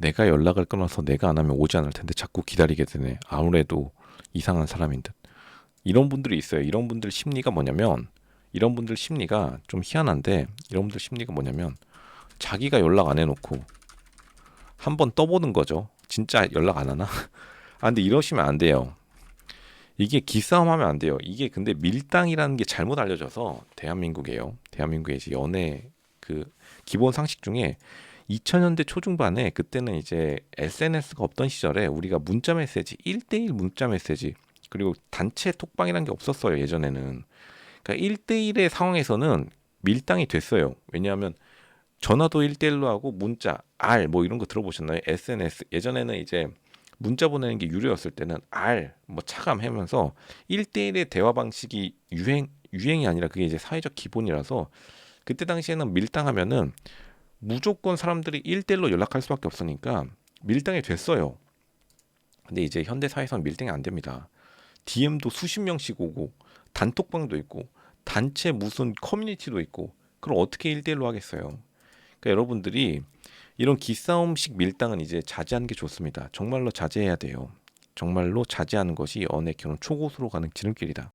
내가 연락을 끊어서 내가 안 하면 오지 않을 텐데 자꾸 기다리게 되네. 아무래도 이상한 사람인 듯. 이런 분들이 있어요. 이런 분들 심리가 뭐냐면 이런 분들 심리가 좀 희한한데 이런 분들 심리가 뭐냐면 자기가 연락 안 해놓고 한번 떠보는 거죠. 진짜 연락 안 하나? 아 근데 이러시면 안 돼요. 이게 기싸움 하면 안 돼요. 이게 근데 밀당이라는 게 잘못 알려져서 대한민국에요. 대한민국의 이제 연애 그 기본 상식 중에 2000년대 초중반에 그때는 이제 SNS가 없던 시절에 우리가 문자 메시지 1대1 문자 메시지 그리고 단체 톡방이라는 게 없었어요 예전에는. 그러니까 1대1의 상황에서는 밀당이 됐어요. 왜냐하면 전화도 1대1로 하고 문자 R 뭐 이런 거 들어보셨나요? SNS 예전에는 이제 문자 보내는 게 유료였을 때는 R 뭐 차감 하면서 1대1의 대화 방식이 유행 유행이 아니라 그게 이제 사회적 기본이라서 그때 당시에는 밀당하면은 무조건 사람들이 1대1로 연락할 수밖에 없으니까 밀당이 됐어요. 근데 이제 현대 사회에서는 밀당이 안 됩니다. DM도 수십 명씩 오고 단톡방도 있고 단체 무슨 커뮤니티도 있고 그럼 어떻게 1대1로 하겠어요. 그러니까 여러분들이 이런 기싸움식 밀당은 이제 자제하는 게 좋습니다. 정말로 자제해야 돼요. 정말로 자제하는 것이 연애 결혼 초고수로 가는 지름길이다.